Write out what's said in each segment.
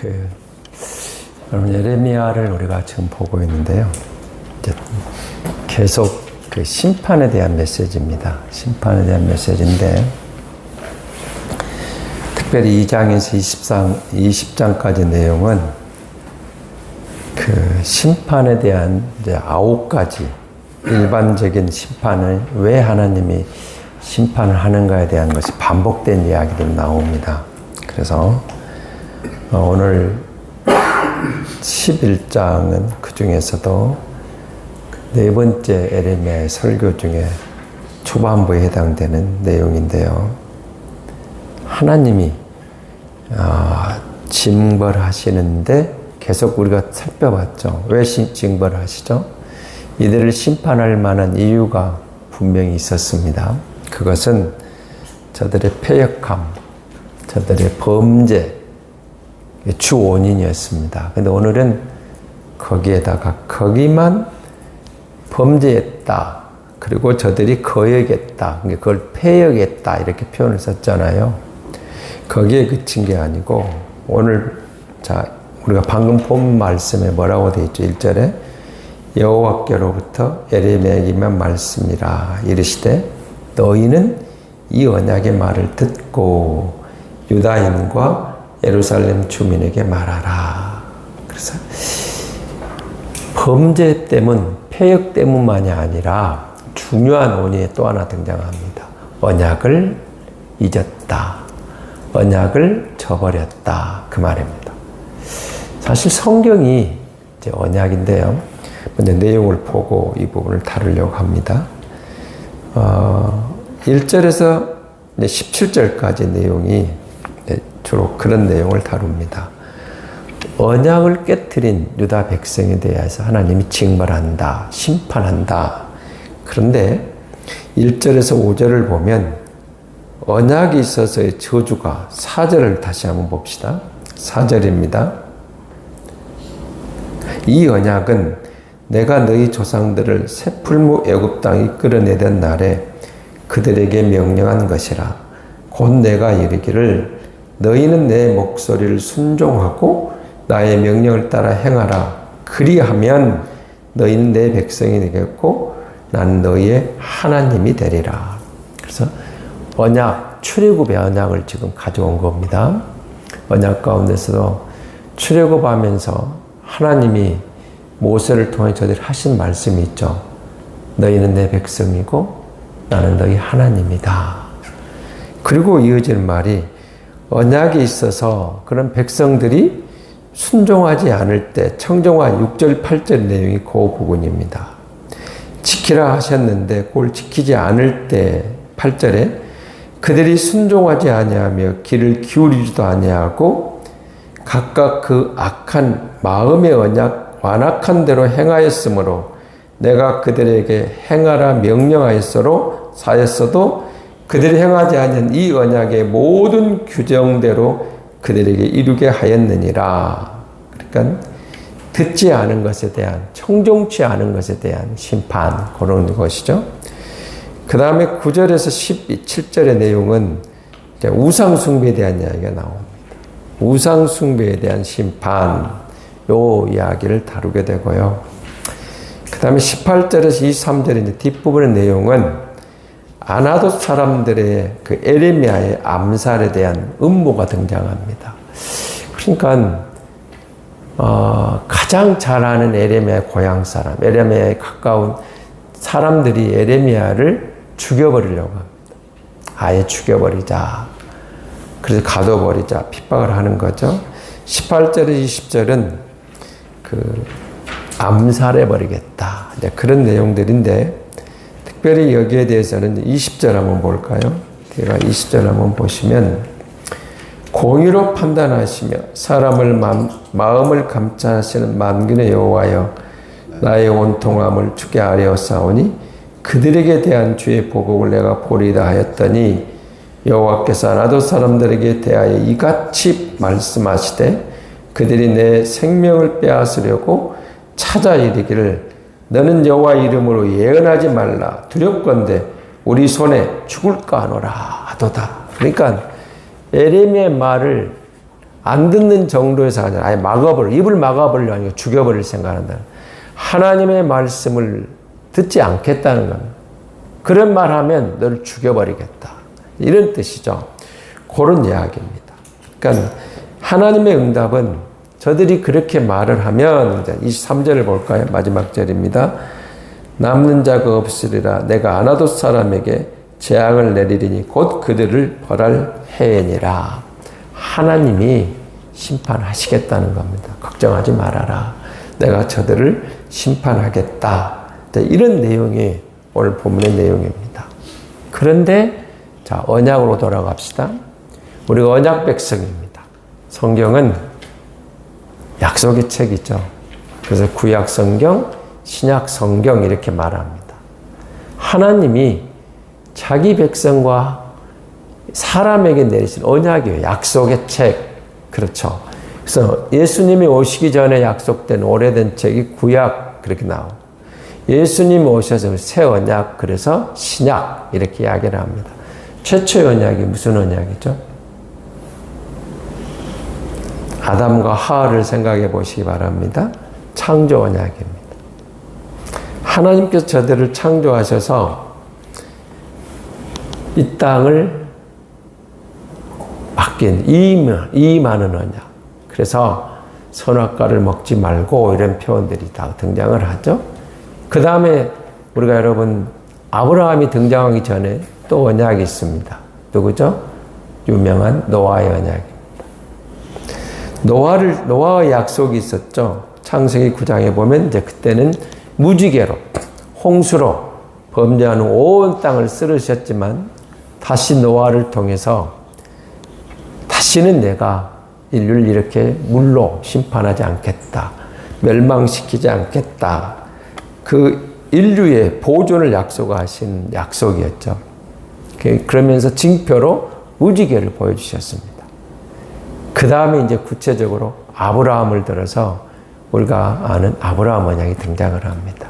그 여러분 예레미야를 우리가 지금 보고 있는데요. 계속 그 심판에 대한 메시지입니다. 심판에 대한 메시지인데 특별히 2장에서 20장, 20장까지 내용은 그 심판에 대한 이제 아홉 가지 일반적인 심판을 왜 하나님이 심판을 하는가에 대한 것이 반복된 이야기들이 나옵니다. 그래서 어, 오늘 11장은 그 중에서도 네 번째 에레미야의 설교 중에 초반부에 해당되는 내용인데요. 하나님이 아, 징벌하시는데 계속 우리가 살펴봤죠. 왜 징벌을 하시죠? 이들을 심판할 만한 이유가 분명히 있었습니다. 그것은 저들의 폐역함, 저들의 범죄, 주 원인이었습니다. 근데 오늘은 거기에다가 거기만 범죄했다. 그리고 저들이 거역했다. 그걸 폐역했다. 이렇게 표현을 썼잖아요. 거기에 그친 게 아니고 오늘 자 우리가 방금 본 말씀에 뭐라고 되어 있죠? 1절에 여호와께로부터 에레미야에게만 말씀이라 이르시되 너희는 이 언약의 말을 듣고 유다인과 예루살렘 주민에게 말하라. 그래서 범죄 때문, 폐역 때문만이 아니라 중요한 원인이 또 하나 등장합니다. 언약을 잊었다. 언약을 저버렸다. 그 말입니다. 사실 성경이 이제 언약인데요. 먼저 내용을 보고 이 부분을 다루려고 합니다. 어, 1절에서 17절까지 내용이 주로 그런 내용을 다룹니다. 언약을 깨뜨린 유다 백성에 대해서 하나님이 징벌한다, 심판한다. 그런데 1절에서 5절을 보면 언약이 있어서의 저주가 4절을 다시 한번 봅시다. 4절입니다. 이 언약은 내가 너희 조상들을 새풀무 애굽 땅 이 끌어내던 날에 그들에게 명령한 것이라. 곧 내가 이르기를 너희는 내 목소리를 순종하고 나의 명령을 따라 행하라. 그리하면 너희는 내 백성이 되겠고 나는 너희의 하나님이 되리라. 그래서 언약, 출애굽의 언약을 지금 가져온 겁니다. 언약 가운데서도 출애굽하면서 하나님이 모세를 통해 저들이 하신 말씀이 있죠. 너희는 내 백성이고 나는 너희 하나님이다. 그리고 이어지는 말이 언약이 있어서 그런 백성들이 순종하지 않을 때 청정화 6절 8절 내용이 그 부분입니다. 지키라 하셨는데 그걸 지키지 않을 때 8절에 그들이 순종하지 아니하며 귀를 기울이지도 아니하고 각각 그 악한 마음의 언약 완악한 대로 행하였으므로 내가 그들에게 행하라 명령하였으로 사였어도 그들이 행하지 않은 이 언약의 모든 규정대로 그들에게 이루게 하였느니라. 그러니까 듣지 않은 것에 대한 청종치 않은 것에 대한 심판 그런 것이죠. 그 다음에 9절에서 17절의 내용은 우상 숭배에 대한 이야기가 나옵니다. 우상 숭배에 대한 심판 요 이야기를 다루게 되고요. 그 다음에 18절에서 23절의 뒷부분의 내용은 아나도 사람들의 그 에레미야의 암살에 대한 음모가 등장합니다. 그러니까 어, 가장 잘 아는 에레미야 고향 사람, 에레미야에 가까운 사람들이 에레미야를 죽여버리려고 합니다. 아예 죽여버리자. 그래서 가둬버리자. 핍박을 하는 거죠. 18절에 20절은 그 암살해버리겠다. 그런 내용들인데 특별히 여기에 대해서는 20절 한번 볼까요? 제가 20절 한번 보시면 공의로 판단하시며 사람을 마, 마음을 감찰하시는 만군의 여호와여 나의 온통함을 주게 아뢰었사오니 그들에게 대한 주의 보복을 내가 보리다 하였더니 여호와께서 나도 사람들에게 대하여 이같이 말씀하시되 그들이 내 생명을 빼앗으려고 찾아 이르기를 너는 여호와 이름으로 예언하지 말라 두렵건대 우리 손에 죽을까 하노라 하도다. 그러니까 에레미의 말을 안 듣는 정도에서 아니라 아예 막아버려 입을 막아버리려 하니까 죽여버릴 생각한다. 하나님의 말씀을 듣지 않겠다는 겁니다. 그런 말 하면 너를 죽여버리겠다. 이런 뜻이죠. 그런 이야기입니다. 그러니까 하나님의 응답은 저들이 그렇게 말을 하면 이제 23절을 볼까요? 마지막 절입니다. 남는 자가 없으리라 내가 아나도 사람에게 재앙을 내리리니 곧 그들을 벌할 해니라. 하나님이 심판하시겠다는 겁니다. 걱정하지 말아라. 내가 저들을 심판하겠다. 이런 내용이 오늘 본문의 내용입니다. 그런데 자 언약으로 돌아갑시다. 우리가 언약 백성입니다. 성경은 약속의 책이죠. 그래서 구약 성경, 신약 성경 이렇게 말합니다. 하나님이 자기 백성과 사람에게 내리신 언약이에요. 약속의 책. 그렇죠. 그래서 예수님이 오시기 전에 약속된 오래된 책이 구약 그렇게 나오고 예수님 오셔서 새 언약 그래서 신약 이렇게 이야기를 합니다. 최초의 언약이 무슨 언약이죠? 아담과 하와를 생각해 보시기 바랍니다. 창조 언약입니다. 하나님께서 저들을 창조하셔서 이 땅을 맡긴 이, 이 많은 언약. 그래서 선악과를 먹지 말고 이런 표현들이 다 등장을 하죠. 그 다음에 우리가 여러분 아브라함이 등장하기 전에 또 언약이 있습니다. 누구죠? 유명한 노아의 언약입니다. 노아를 노아의 약속이 있었죠. 창세기 9장에 보면 이제 그때는 무지개로 홍수로 범죄하는 온 땅을 쓰르셨지만 다시 노아를 통해서 다시는 내가 인류를 이렇게 물로 심판하지 않겠다. 멸망시키지 않겠다. 그 인류의 보존을 약속하신 약속이었죠. 그러면서 징표로 무지개를 보여주셨습니다. 그 다음에 이제 구체적으로 아브라함을 들어서 우리가 아는 아브라함 언약이 등장을 합니다.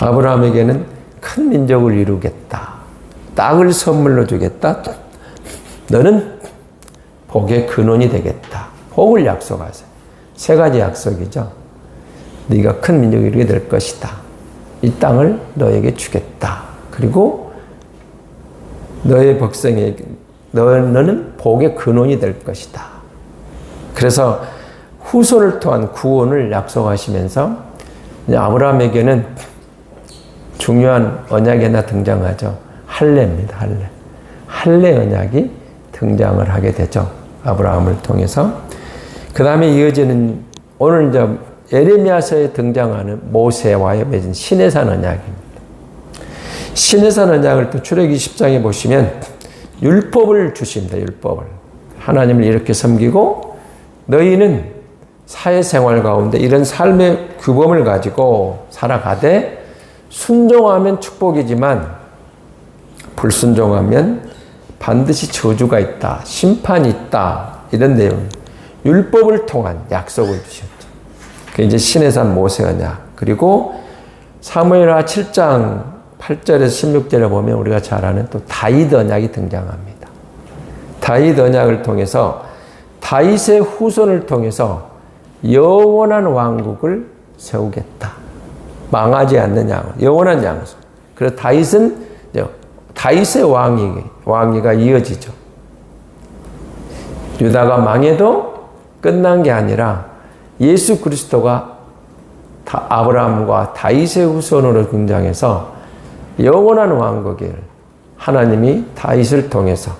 아브라함에게는 큰 민족을 이루겠다. 땅을 선물로 주겠다. 너는 복의 근원이 되겠다. 복을 약속하세요. 세 가지 약속이죠. 네가 큰 민족이 이루게 될 것이다. 이 땅을 너에게 주겠다. 그리고 너의 백성에게 너는 복의 근원이 될 것이다. 그래서 후손을 통한 구원을 약속하시면서 아브라함에게는 중요한 언약이 하나 등장하죠. 할례입니다. 할례. 할례 언약이 등장을 하게 되죠. 아브라함을 통해서. 그 다음에 이어지는 오늘 이제 에레미야서에 등장하는 모세와의 맺은 신해산 언약입니다. 신해산 언약을 또 출애기 10장에 보시면 율법을 주십니다. 율법을. 하나님을 이렇게 섬기고 너희는 사회생활 가운데 이런 삶의 규범을 가지고 살아가되 순종하면 축복이지만 불순종하면 반드시 저주가 있다. 심판이 있다. 이런 내용. 율법을 통한 약속을 주셨죠. 그 이제 신의 산 모세 언약. 그리고 사무엘하 7장 8절에서 16절에 보면 우리가 잘 아는 또 다윗 언약이 등장합니다. 다윗 언약을 통해서 다윗의 후손을 통해서 영원한 왕국을 세우겠다. 망하지 않는 양, 영원한 양수. 그래서 다윗은 다윗의 왕위, 왕위가 이어지죠. 유다가 망해도 끝난 게 아니라 예수 그리스도가 아브라함과 다윗의 후손으로 등장해서 영원한 왕국을 하나님이 다윗을 통해서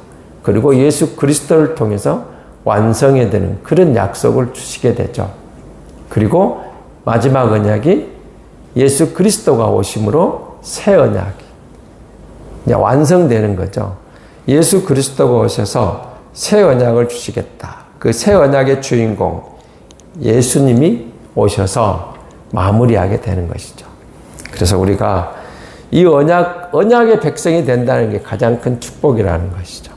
그리고 예수 그리스도를 통해서 완성해 되는 그런 약속을 주시게 되죠. 그리고 마지막 언약이 예수 그리스도가 오심으로 새 언약이 완성되는 거죠. 예수 그리스도가 오셔서 새 언약을 주시겠다. 그 새 언약의 주인공 예수님이 오셔서 마무리하게 되는 것이죠. 그래서 우리가 이 언약 언약의 백성이 된다는 게 가장 큰 축복이라는 것이죠.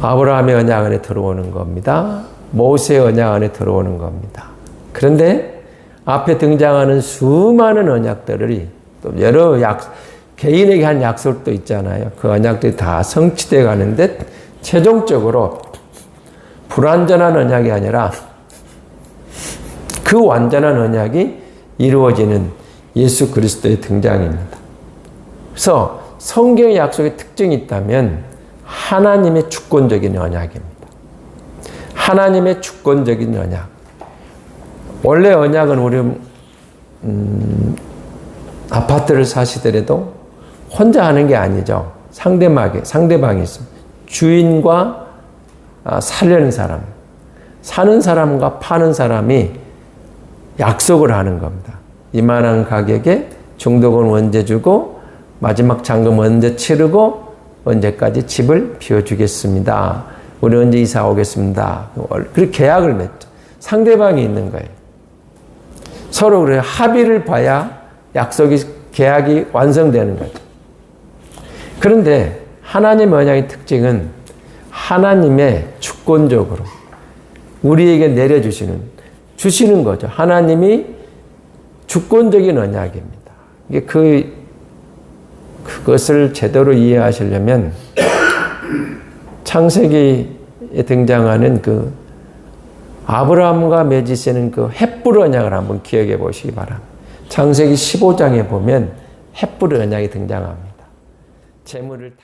아브라함의 언약 안에 들어오는 겁니다. 모세의 언약 안에 들어오는 겁니다. 그런데 앞에 등장하는 수많은 언약들이 또 여러 약, 개인에게 한 약속도 있잖아요. 그 언약들이 다 성취돼 가는데 최종적으로 불완전한 언약이 아니라 그 완전한 언약이 이루어지는 예수 그리스도의 등장입니다. 그래서 성경의 약속의 특징이 있다면 하나님의 주권적인 언약입니다. 하나님의 주권적인 언약. 원래 언약은 우리 음, 아파트를 사시더라도 혼자 하는 게 아니죠. 상대방이 상대방이 있습니다. 주인과 아, 살려는 사람, 사는 사람과 파는 사람이 약속을 하는 겁니다. 이만한 가격에 중도금 언제 주고 마지막 잔금 언제 치르고 언제까지 집을 비워주겠습니다. 우리 언제 이사 오겠습니다. 그렇게 계약을 맺죠. 상대방이 있는 거예요. 서로 그래 합의를 봐야 약속이 계약이 완성되는 거죠. 그런데 하나님 언약의 특징은 하나님의 주권적으로 우리에게 내려주시는 주시는 거죠. 하나님이 주권적인 언약입니다. 이게 그 그것을 제대로 이해하시려면 창세기에 등장하는 그 아브라함과 맺으시는 그 햇불 언약을 한번 기억해 보시기 바랍니다. 창세기 15장에 보면 햇불 언약이 등장합니다. 재물을 다